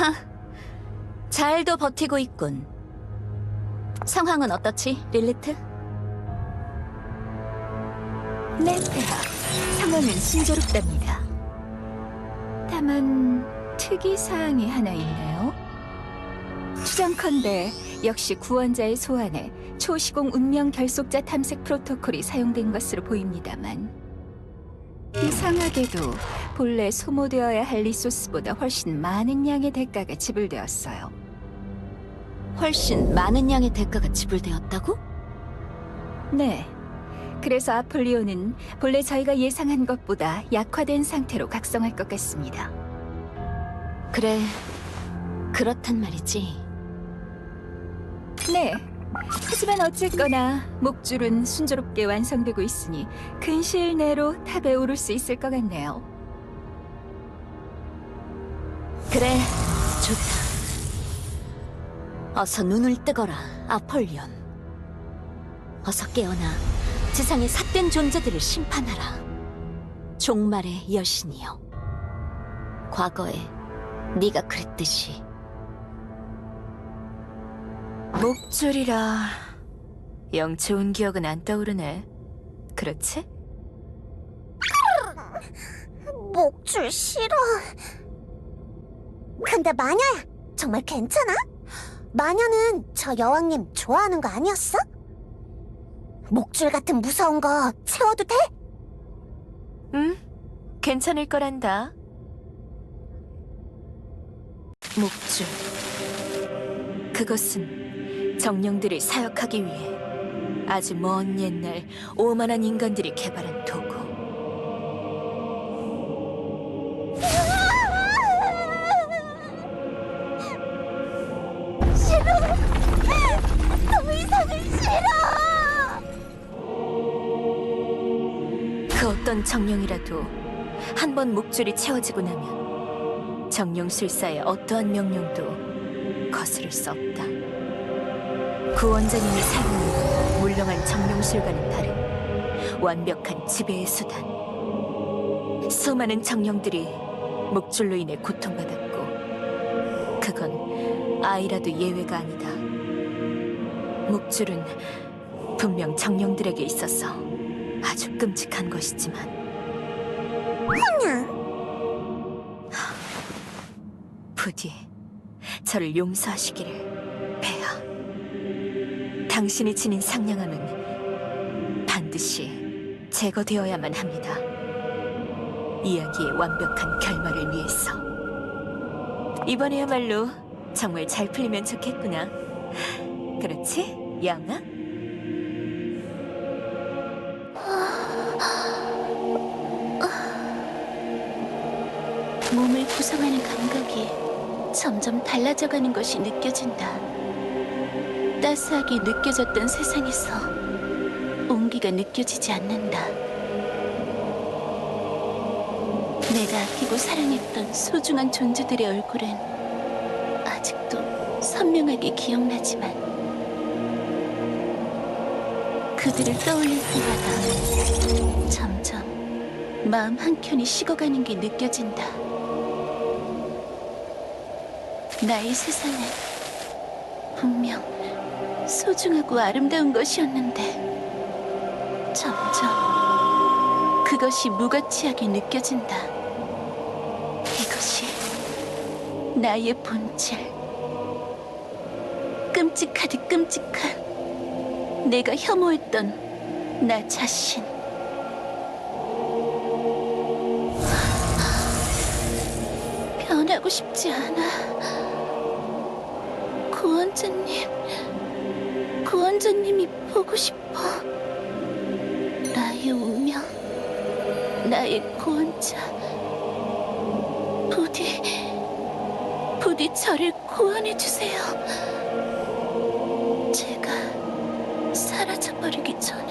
잘도 버티고 있군. 상황은 어떻지, 릴리트? 네, 폐하. 상황은 순조롭답니다. 다만 특이 사항이 하나 있네요. 추정컨대 역시 구원자의 소환에 초시공 운명 결속자 탐색 프로토콜이 사용된 것으로 보입니다만 이상하게도 본래 소모되어야 할 리소스보다 훨씬 많은 양의 대가가 지불되었어요. 훨씬 많은 양의 대가가 지불되었다고? 네. 그래서 아폴리오는 본래 저희가 예상한 것보다 약화된 상태로 각성할 것 같습니다. 그래, 그렇단 말이지. 네. 하지만 어쨌거나 목줄은 순조롭게 완성되고 있으니 근시일 내로 탑에 오를 수 있을 것 같네요. 그래, 좋다. 어서 눈을 뜨거라, 아폴리온. 어서 깨어나 지상의 삿된 존재들을 심판하라. 종말의 여신이여. 과거에 네가 그랬듯이 목줄이라 영 좋은 기억은 안 떠오르네. 그렇지? 목줄 싫어. 근데 마녀야, 정말 괜찮아? 마녀는 저 여왕님 좋아하는 거 아니었어? 목줄 같은 무서운 거 채워도 돼? 응, 괜찮을 거란다. 목줄. 그것은 정령들을 사역하기 위해 아주 먼 옛날 오만한 인간들이 개발한 도구. 싫어. 더 이상은 싫어. 그 어떤 정령이라도 한 번 목줄이 채워지고 나면 정령술사의 어떠한 명령도 거스를 수 없다. 구원자님이 사용하는 물렁한 정령술과는 다른 완벽한 지배의 수단. 수많은 정령들이 목줄로 인해 고통받았고 그건 아이라도 예외가 아니다. 목줄은 분명 정령들에게 있어서 아주 끔찍한 것이지만 그냥 부디 저를 용서하시기를. 당신이 지닌 상냥함은 반드시 제거되어야만 합니다. 이야기의 완벽한 결말을 위해서. 이번에야말로 정말 잘 풀리면 좋겠구나. 그렇지, 양아? 몸을 구성하는 감각이 점점 달라져가는 것이 느껴진다. 따스하게 느껴졌던 세상에서 온기가 느껴지지 않는다. 내가 아끼고 사랑했던 소중한 존재들의 얼굴은 아직도 선명하게 기억나지만 그들을 떠올릴 때마다 점점 마음 한켠이 식어가는 게 느껴진다. 나의 세상은 분명 소중하고 아름다운 것이었는데 점점 그것이 무가치하게 느껴진다. 이것이 나의 본질. 끔찍하디 끔찍한 내가 혐오했던 나 자신. 변하고 싶지 않아. 구원자님, 구원자님이 보고 싶어. 나의 운명, 나의 구원자. 부디, 부디 저를 구원해 주세요. 제가 사라져버리기 전에.